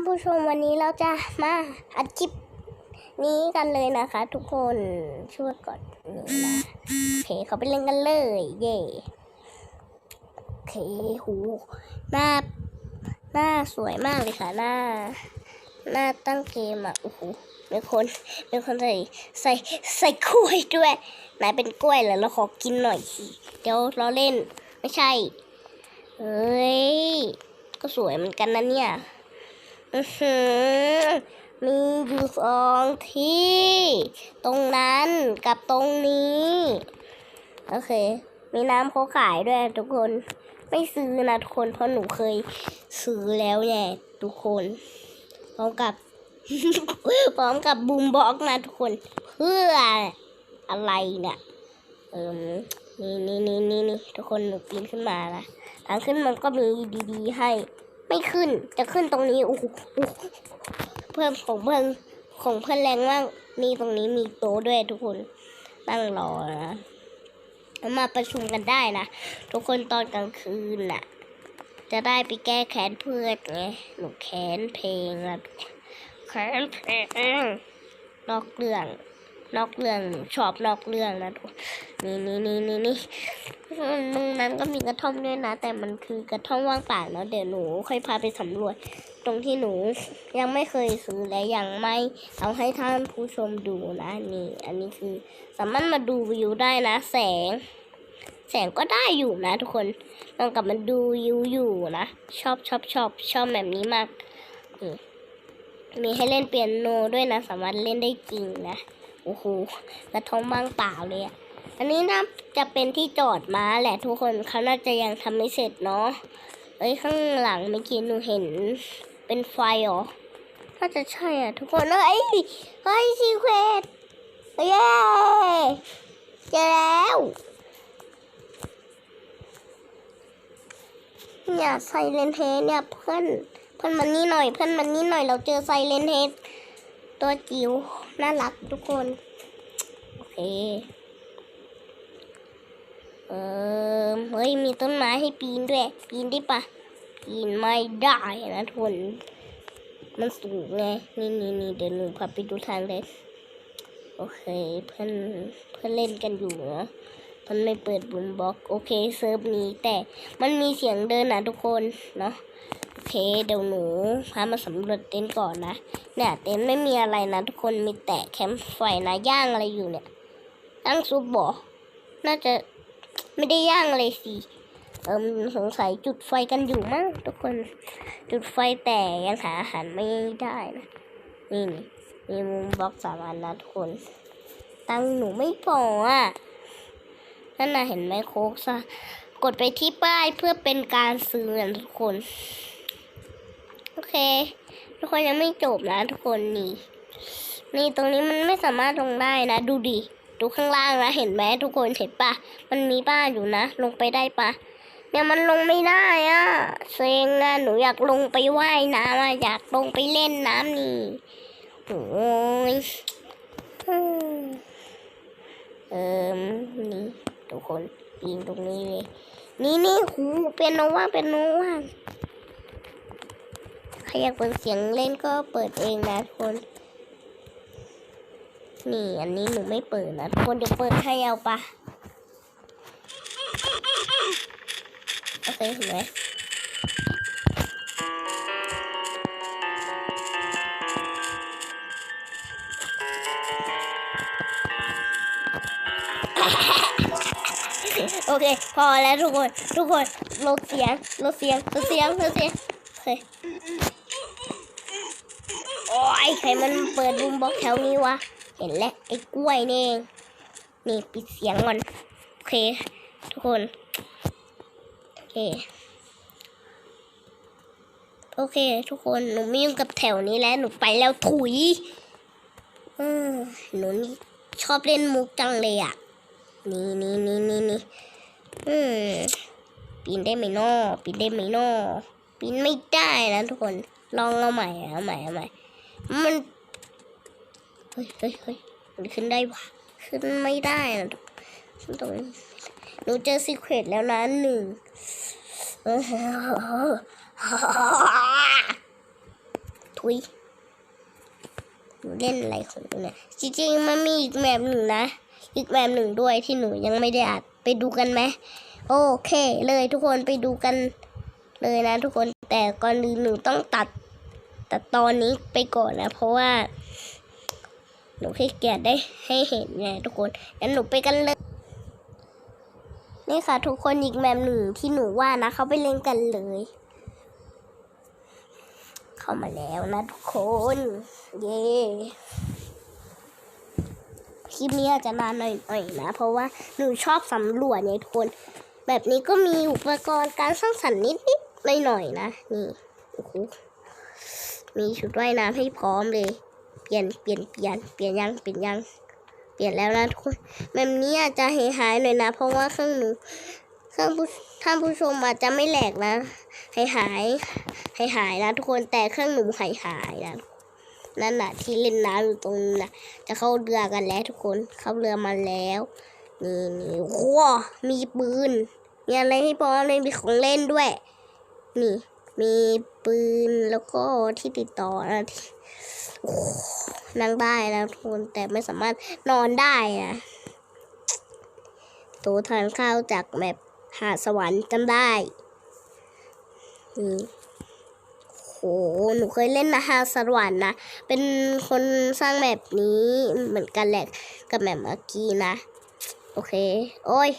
านผู้ชมวันนี้เราจะมาอัดคลิปนี้กันเลยนะคะ ทุกคนช่วยกดนี่นะโอเคเขาไปเล่นกันเลย เย่โอเคหูหน้าหน้าสวยมากเลยค่ะหน้า หน้าตั้งเกมอะโอ้โหเป็นคนเป็นคนใส่ใส่ใส่กล้วยด้วยนายเป็นกล้วยเหรอเราขอกินหน่อยสิเดี๋ยวเราเล่นไม่ใช่เอ้ยก็สวยเหมือนกันนะเนี่ย อือหืมีอยู่สองที่ ตรงนั้นกับตรงนี้ โอเค มีน้ำเขาขายด้วยทุกคน ไม่ซื้อนะทุกคน เพราะหนูเคยซื้อแล้วแน่ทุกคน พร้อมกับ พร้อมกับบูมบ็อกนะทุกคน เพื่ออะไรเนี่ยเออนี่นี่นี่นี่ทุกคนหนูปีนขึ้นมานะทางขึ้นมันก็มีดีๆให้ ไม่ขึ้นจะขึ้นตรงนี้โอ้โหเพื่อนของเพื่อนของเพื่อนแรงมากนี่ตรงนี้มีโต๊ะด้วยทุกคนนั่งรอนะแล้วมาประชุมกันได้นะทุกคนตอนกลางคืนน่ะ จะได้ไปแก้แค้นเพื่อนไงหนูแค้นเพลงนะแค้นเพลงนอกเรื่อง นอกเรื่องชอบนอกเรื่องนะทุกนี่นี่นี่นี่นี่ตรงนั้นก็มีกระท่อมด้วยนะ แต่มันคือกระท่อมว่างเปล่าแล้วเดี๋ยวหนูค่อยพาไปสำรวจ ตรงที่หนูยังไม่เคยซื้อและยังไม่เอาให้ท่านผู้ชมดูนะนี่ อันนี้คือสามารถมาดูวิวได้นะ แสง แสงก็ได้อยู่นะ ทุกคนลองกลับมาดูวิวอยู่นะชอบชอบชอบชอบแบบนี้มากมีให้เล่นเปียโนด้วยนะ สามารถเล่นได้จริงนะ โอ้โหกระทงบ้างเปล่าเลยอะอันนี้น่าจะเป็นที่จอดม้าแหละทุกคนเขาน่าจะยังทำไม่เสร็จเนาะ เอ้ยข้างหลังเมื่อกี้หนูเห็นเป็นไฟเหรอ น่าจะใช่อะทุกคนเอ้ยเฮ้ยซีเควตเย้เจอแล้วเนี่ยไซเลนเฮดเนี่ยเพื่อนเพื่อนมันนี่หน่อยเพื่อนมันนี่หน่อยเราเจอไซเลนเฮด ตัวจิ๋วน่ารักทุกคน โอเค เออเฮ้ย มีต้นไม้ให้ปีนด้วย ปีนได้ปะปีนไม่ได้นะทุกคนมันสูงไง นี่นี่นี่เดี๋ยวหนูพาไปดูทางเลย โอเค เพื่อนเพื่อนเล่นกันอยู่เนาะมันไม่เปิดบุมบ็อก โอเคเซิร์ฟนี้แต่มันมีเสียงเดินนะทุกคน เนาะ เคเดี๋ยวหนูพามาสำรวจเต็นท์ก่อนนะ เนี่ยเต็นท์ไม่มีอะไรนะทุกคนมีแต่แคมป์ไฟนะย่างอะไรอยู่เนี่ยย่างซุปบอน่าจะไม่ได้ย่างเลยสิเอิมสงสัยจุดไฟกันอยู่มั้งทุกคน จุดไฟแต่ยังหาอาหารไม่ได้นะนี่นี่มีมุมบล็อกสามอันนะทุกคน ตังหนูไม่พออะนั่นน่ะเห็นไหมโคกซะกดไปที่ป้ายเพื่อเป็นการซื้อนะทุกคน อเค ทุกคนยังไม่จบนะทุกคนนี่นี่ตรงนี้มันไม่สามารถลงได้นะ ดูดิดูข้างล่างนะเห็นไหมทุกคนเห็นปะมันมีป้าอยู่นะ ลงไปได้ปะเนี่ยมันลงไม่ได้อะเซ็งอะหนูอยากลงไปว่ายน้ำอะอยากลงไปเล่นน้ำนี่โอ้ยเอิมนี่ทุกคนปีนตรงนี้เลย นี่นี่หูเป็นโนว่างเป็นโนว่าง ครอยากเปิดเสียงเล่นก็เปิดเองนะทุกคน นี่อันนี้หนูไม่เปิดนะทุกคนเดี๋ยวเปิดให้เอาปะโอเคเห็นไหมโอเค พอแล้วทุกคน ทุกคนลดเสียงลดเสียงลดเสียงลดเสียงโอเค ใครมันเปิดบูมบ็อกแถวนี้วะ เห็นแล้วไอ้กล้วยนี่เองนี่ปิดเสียงก่อนโอเค ทุกคนโอเคโอเค ทุกคนหนูไม่ยุ่งกับแถวนี้แล้วหนูไปแล้วถุยอืมหนูนี่ชอบเล่นมุกจังเลยอะ นี่นี่นี่นี่นี่อืมปีนได้ไหมนอปีนได้ไหมนอปีนไม่ได้นะทุกคน ลองเอาใหม่เอาใหม่เอาใหม่ มันเฮ้ยเฮ้ยเฮ้ยมันขึ้นได้วะขึ้นไม่ได้นะขึ้นตรงนี้หนูเจอซีเครตแล้วนะหนึ่งทุยหนูเล่นอะไรของหนูเนี่ยจริงๆมันมีอีกแบบหนึ่งนะ อีกแบบหนึ่งด้วยที่หนูยังไม่ได้อัดไปดูกันไหมโอเค เลยทุกคนไปดูกันเลยนะทุกคนแต่ก่อนอื่นหนูต้องตัด ตัดตอนนี้ไปก่อนนะ เพราะว่าหนูขี้เกียจได้ให้เห็นไงทุกคนงั้นหนูไปกันเลย นี่ค่ะ ทุกคนอีกแบบหนึ่งที่หนูว่านะเขาไปเล่นกันเลย เข้ามาแล้วนะทุกคน เย้คลิปนี้อาจจะนานหน่อยๆนะ เพราะว่าหนูชอบสำรวจไงทุกคน แบบนี้ก็มีอุปกรณ์การสร้างสรรค์นิดๆหน่อยๆนะ นี่โอ้โห มีชุดว่ายน้ำให้พร้อมเลย เปลี่ยนเปลี่ยนเปลี่ยนเปลี่ยนยังเปลี่ยนยัง เปลี่ยนแล้วนะทุกคนแบบนี้อาจจะหายหายๆหน่อยนะ เพราะว่าเครื่องหนูเครื่องผู้ท่านผู้ชมอาจจะไม่แหลกนะหายหายหายหายๆนะทุกคนแต่เครื่องหนูหายหายๆนะนั่นน่ะ ที่เล่นน้ำอยู่ตรงนั้นน่ะ จะเข้าเรือกันแล้วทุกคนเข้าเรือมาแล้วนี่นี่โอ้โหมีปืนมีอะไรให้พร้อมเลยมีของเล่นด้วย นี่ มีปืนแล้วก็ที่ติดต่อนะที่โอ้โหนั่งได้นะทุกคนแต่ไม่สามารถนอนได้นะโตทานข้าวจากแมปหาสวรรค์จำได้โห หนูเคยเล่นนะหาสวรรค์นะ เป็นคนสร้างแมปนี้เหมือนกันแหละกับแมปเมื่อกี้นะ โอเค โอ้ย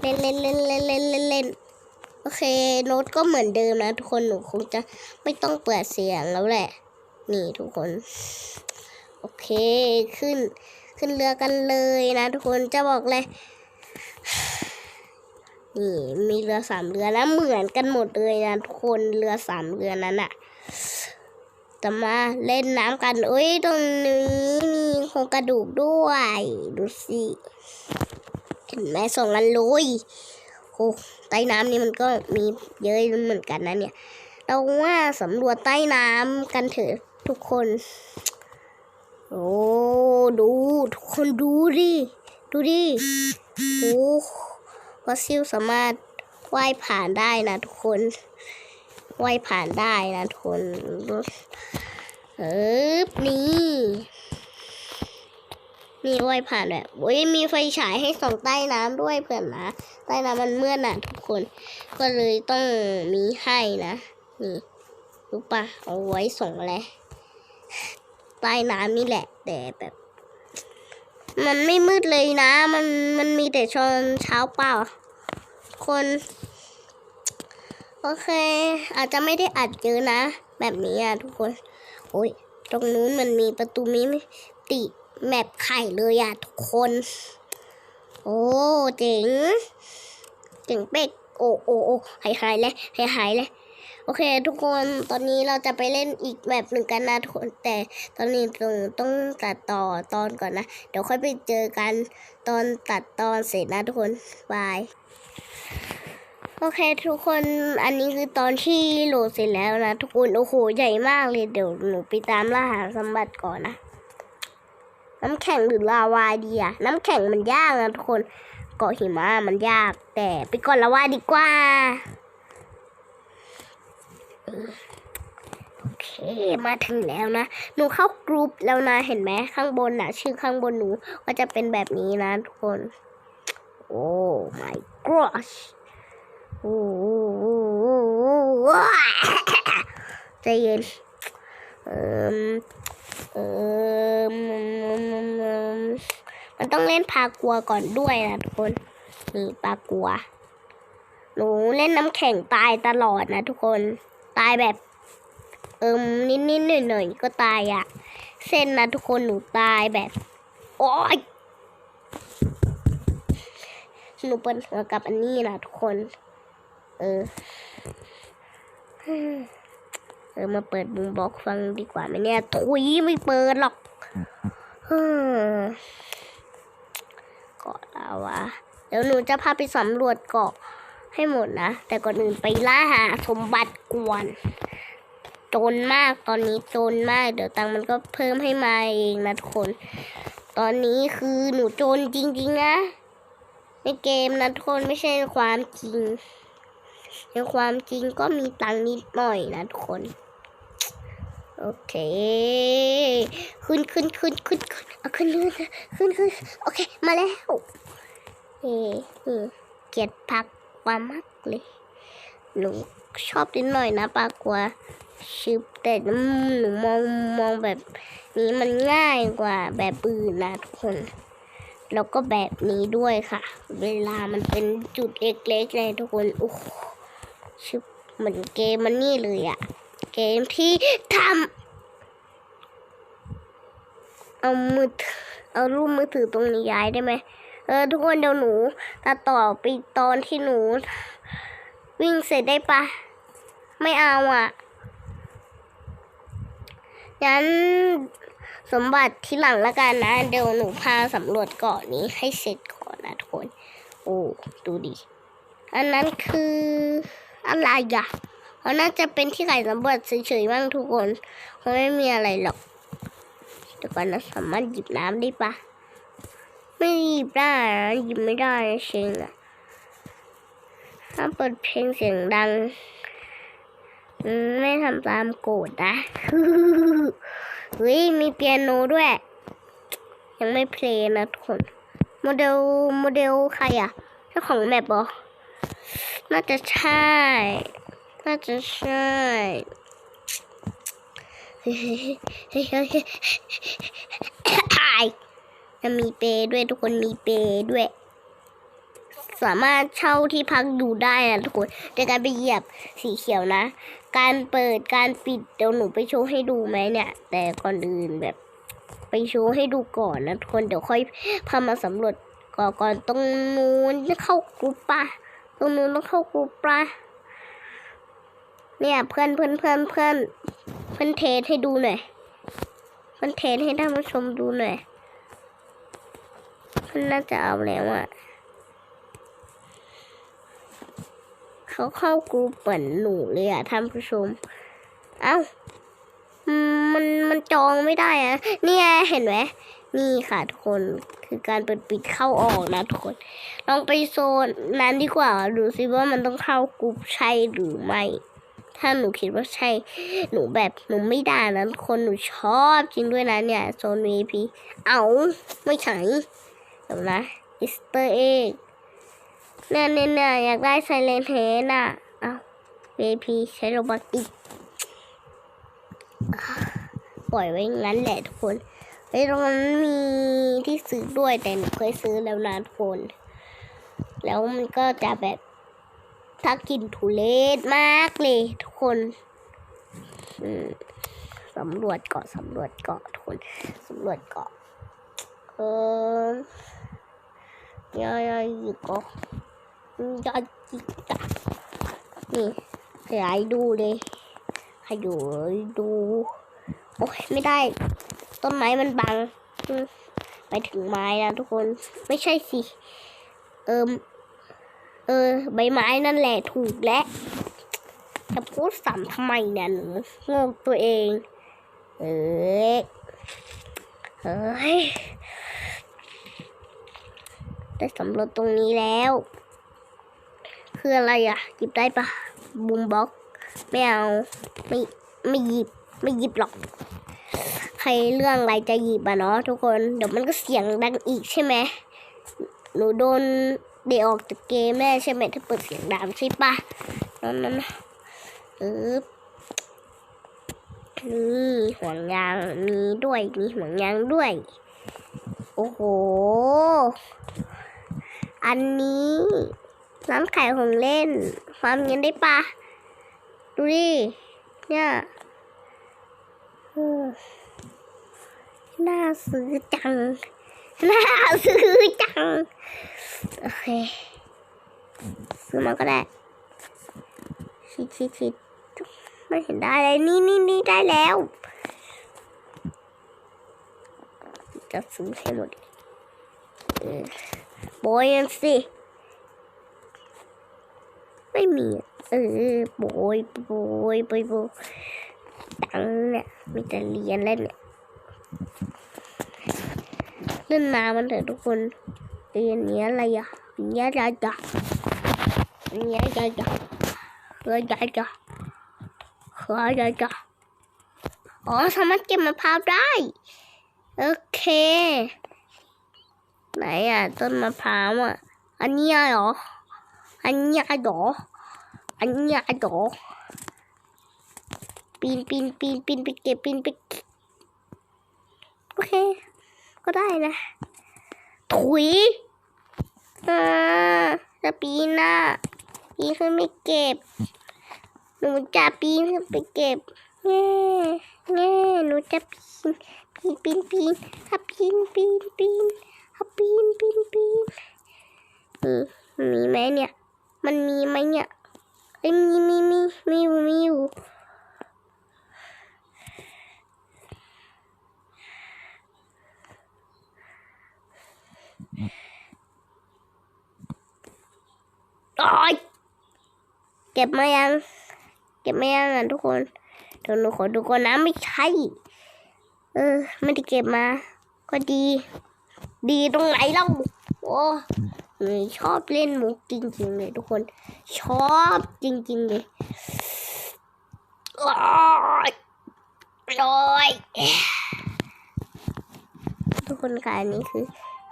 เล่นเล่นเล่นเล่นเล่นเล่นเล่น โอเคโน้ตก็เหมือนเดิมนะทุกคนหนูคงจะไม่ต้องเปิดเสียงแล้วแหละ นี่ทุกคน โอเคขึ้น ขึ้นเรือกันเลยนะ ทุกคนจะบอกเลยนี่มีเรือสามเรือนะเหมือนกันหมดเลยนะทุกคนเรือสามเรือนั้นอะจะมาเล่นน้ำกันเอ้ยตรงนี้มีโครงกระดูกด้วย ดูสิเห็นไหมส่งกันเลย ใต้น้ำนี่มันก็มีเยอะเหมือนกันนะเนี่ย เราว่าสำรวจใต้น้ำกันเถอะทุกคน โอ้ดูทุกคนดูดิดูดิโอ้ฟอสซิลสามารถว่ายผ่านได้นะทุกคนว่ายผ่านได้นะทุกคนเออนี่ มีว่ายผ่านแบบโอ้ยมีไฟฉายให้ส่องใต้น้ำด้วยเพื่อนนะใต้น้ำมันเมื่อน่ะทุกคน ก็เลยต้องมีให้นะนี่รู้ปะเอาไว้ส่องอะไรใต้น้ำนี่แหละ แต่แบบ มันไม่มืดเลยนะ มันมันมีแต่ชนเช้าเปล่า คน โอเค อาจจะไม่ได้อัดเยอะนะ แบบนี้อะทุกคน โอ้ยตรงนู้นมันมีประตูมิติ แมปไข่เลยอะทุกคน โอ้เจ๋งเจ๋งเป๊กโอ้โอ้โอ้หายหายเลยหายหายเลยโอเค ทุกคนตอนนี้เราจะไปเล่นอีกแบบหนึ่งกันนะทุกคนแต่ตอนนี้ต้องต้องตัดต่อตอนก่อนนะ เดี๋ยวค่อยไปเจอกันตอนตัดตอนเสร็จนะทุกคนบายโอเคทุกคนอันนี้คือตอนที่โหลดเสร็จแล้วนะ ทุกคนโอ้โหใหญ่มากเลยเดี๋ยวหนูไปตามล่าหาสมบัติก่อนนะ น้ำแข็งหรือลาวาดีอะน้ำแข็งมันยากนะทุกคนเกาะหิมะมันยาก แต่ไปก่อนลาวาดีกว่าโอเคมาถึงแล้วนะ หนูเข้ากรุ๊ปแล้วนะเห็นไหมข้างบนน่ะชื่อข้างบนหนูก็จะเป็นแบบนี้นะทุกคน โอ้ my gosh โอ้ใจเย็นเอ่ม เอ่มมันต้องเล่นพากัวก่อนด้วยนะทุกคนนี่ปากัว หนูเล่นน้ำแข็งตายตลอดนะทุกคน ตายแบบ เอิมนิดนิดหน่อยหน่อยๆก็ตายอะ่ะเส้นนะทุกคนหนูตายแบบ โอ๊ยหนูเปิดหัวกับอันนี้นะทุกคน เออ เออมาเปิดบูมบอกฟังดีกว่าไหมเนี่ยทุยไม่เปิดหรอกเฮ้อเกาะลาวะเดี๋ยวหนูจะพาไปสำรวจเกาะให้หมดนะ แต่ก่อนอื่นไปล่าหาสมบัติกวนจนมากตอนนี้จนมาก เดี๋ยวตังค์มันก็เพิ่มให้มาเองนะทุกคน ตอนนี้คือหนูจนจริง ๆ นะในเกมนะทุกคนไม่ใช่ความจริง ในความจริงก็มีตังนิดหน่อยนะทุกคน โอเค ขึ้นขึ้นขึ้นขึ้นขึ้นเอาขึ้นขึ้นขึ้นขึ้นโอเค มาแล้วเฮ้นี่เกลียดผักกว่ามากเลยหนูชอบนิดหน่อยนะปลากลัวชิบแต่หนูมองมองแบบนี้มันง่ายกว่าแบบอื่นนะทุกคน แล้วก็แบบนี้ด้วยค่ะ เวลามันเป็นจุดเล็กๆเลยทุกคนโอ้ ชิบเหมือนเกมมันนี่เลยอะเกมที่ทำเอามือถือเอารูปมือถือตรงนี้ย้ายได้ไหมเออ ทุกคนเดี๋ยวหนูตัดต่อไปตอนที่หนู วิ่งเสร็จได้ปะไม่เอาอะงั้นสมบัติที่หลังละกันนะ เดี๋ยวหนูพาสำรวจเกาะนี้ให้เสร็จก่อนนะทุกคน โอ้ ดูดิ อันนั้นคือ อะไรอะเพราะน่าจะเป็นที่ไข่สำรวจเฉยๆบ้างทุกคนคงไม่มีอะไรหรอกเดี๋ยวก่อนนะสามารถหยิบน้ำได้ปะไม่หยิบได้นะหยิบไม่ได้เชงอะถ้าเปิดเพลงเสียงดังไม่ทำตามโกรธนะเฮ้ยมีเปียโนด้วย ยังไม่เพลงนะทุกคน โมเดล โมเดลใครอะเจ้าของแมปบอ น่าจะใช่ น่าจะใช่เฮ้ยเฮ้ยเฮ้ยเฮ้ยเฮ้ยอายจะมีเปย์ด้วยทุกคนมีเปย์ด้วย สามารถเช่าที่พักดูได้นะทุกคนในการไปเหยียบสีเขียวนะ การเปิดการปิดเดี๋ยวหนูไปโชว์ให้ดูไหมเนี่ย แต่ก่อนอื่นแบบ ไปโชว์ให้ดูก่อนนะทุกคนเดี๋ยวค่อยพามาสำรวจก่อนก่อนตรงนู้นเข้ากรุ๊ปปะ ตรงนู้นต้องเข้ากรุ๊ปปะเนี่ยเพื่อนเพื่อนเพื่อนเพื่อนเพื่อนเทสให้ดูหน่อยเพื่อนเทสให้ท่านผู้ชมดูหน่อยเพื่อนน่าจะเอาแล้วอะเขาเข้ากรุ๊ปเหมือนหนูเลยอะท่านผู้ชม เอ้า มันมันจองไม่ได้อะนี่ไงเห็นไหมนี่ค่ะทุกคนคือการเปิดปิดเข้าออกนะทุกคน ลองไปโซนนั้นดีกว่าดูซิว่ามันต้องเข้ากรุ๊ปใช่หรือไม่ ถ้าหนูคิดว่าใช่ หนูแบบหนูไม่ได้นะทุกคนหนูชอบจริงด้วยนะเนี่ยโซน VIP เอาไม่ใช่เดี๋ยวนะอิสเตอร์เอ็กเนี่ยเนี่ยอยากได้ไซเลนเฮดอะเอา VIP ใช้โรบอทอีก ปล่อยไว้งั้นแหละทุกคนไอ้ตรงนั้นมีที่ซื้อด้วยแต่หนูเคยซื้อแล้วนะทุกคน แล้วมันก็จะแบบถ้ากินทุเลศมากเลยทุกคนสำรวจเกาะสำรวจเกาะทุกคนสำรวจเกาะเออยายายอีกเกาะยอดจิกะนี่ขยายดูเลย ขยายดูโอ้ยไม่ได้ ต้นไม้มันบัง ไปถึงไม้นะทุกคนไม่ใช่สิ เอิมเออ ใบไม้นั่นแหละถูกแล้วจะพูดซ้ำทำไมเนี่ยหนูงงตัวเอง เอ้ยเฮ้ยได้สำรวจตรงนี้แล้ว คืออะไรอะหยิบได้ปะบูมบ็อก ไม่เอาไม่ไม่หยิบไม่หยิบหรอก ใครเรื่องอะไรจะหยิบอะเนาะทุกคนเดี๋ยวมันก็เสียงดังอีกใช่ไหมหนูโดนเดะออกจากเกมแน่ใช่ไหมถ้าเปิดเสียงดังใช่ปะนั่นนั่นเออนี่ห่วงยางมีด้วยมีห่วงยางด้วย โอ้โห อันนี้ร้านขายของเล่นฟาร์มเงินได้ปะ ดูดิ เนี่ยน่าซื้อจัง น่าซื้อจัง โอเค ซื้อมาก็ได้ ชิดชิดชิดไม่เห็นได้เลย นี่นี่นี่ได้แล้ว จะซื้อให้หมดเออโบยกันสิ ไม่มีอะ เออโบยโบยโบยโบยตังเนี่ยมีแต่เหรียญแล้วเนี่ยเล่นน้ำมันเถอะทุกคนเรียนเนี้ยอะไรอะเนี้ยจะจะเนี้ยจะจะเฮ้ยจะจะเฮ้ยจะจะอ๋อสามารถเก็บมะพร้าวได้โอเคไหนอะต้นมะพร้าวอะ อันนี้เหรอ อันนี้เหรอ อันเนี้ยเหรอปีนปีนปีนปีนไปเก็บปีนไปเก็บโอเค ก็ได้นะ ถุยอ่าจะปีนน่ะปีนขึ้นไม่เก็บ หนูจะปีนขึ้นไปเก็บแง่แง่หนูจะปีน ปีนปีนปีนปีนปีนปีนถ้าปีนปีนปีนเออมีไหมเนี่ย มันมีไหมเนี่ย เอ้ยมีมีมีมีอยู่มีอยู่โอ้ยเก็บมายัง เก็บมายังอะทุกคนเดี๋ยวหนูขอดูก่อนนะไม่ใช่เออ ไม่ได้เก็บมา ก็ดี ดีตรงไหนเล่าโอ้ หนูชอบเล่นมุกจริง ๆ เลยทุกคน ชอบจริง ๆ เลยโอ้ยโอ้ยทุกคนค่ะอันนี้คือ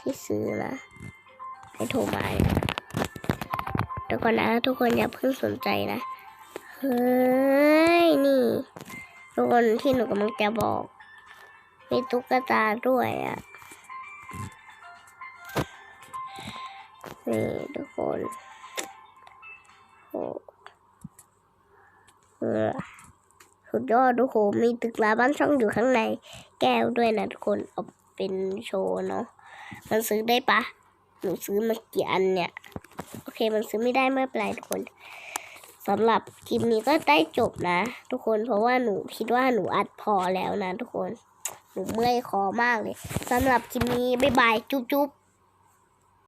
ที่ซื้อนะให้โทรมานะเดี๋ยวก่อนนะ ทุกคนอย่าเพิ่งสนใจนะเฮ้ยนี่ ทุกคนที่หนูกำลังจะบอก มีตุ๊กตาด้วยอะ นี่ทุกคนโอ้เออสุดยอดทุกคนมีตึกร้าบ้านช่องอยู่ข้างใน แก้วด้วยนะทุกคนเอาเป็นโชว์เนาะมันซื้อได้ปะหนูซื้อมากี่อันเนี่ยโอเคมันซื้อไม่ได้ไม่เป็นไรทุกคนสำหรับคลิปนี้ก็ได้จบนะ ทุกคนเพราะว่าหนูคิดว่าหนูอัดพอแล้วนะ ทุกคน หนูเมื่อยคอมากเลยสำหรับคลิปนี้บ๊ายบายจุ๊บ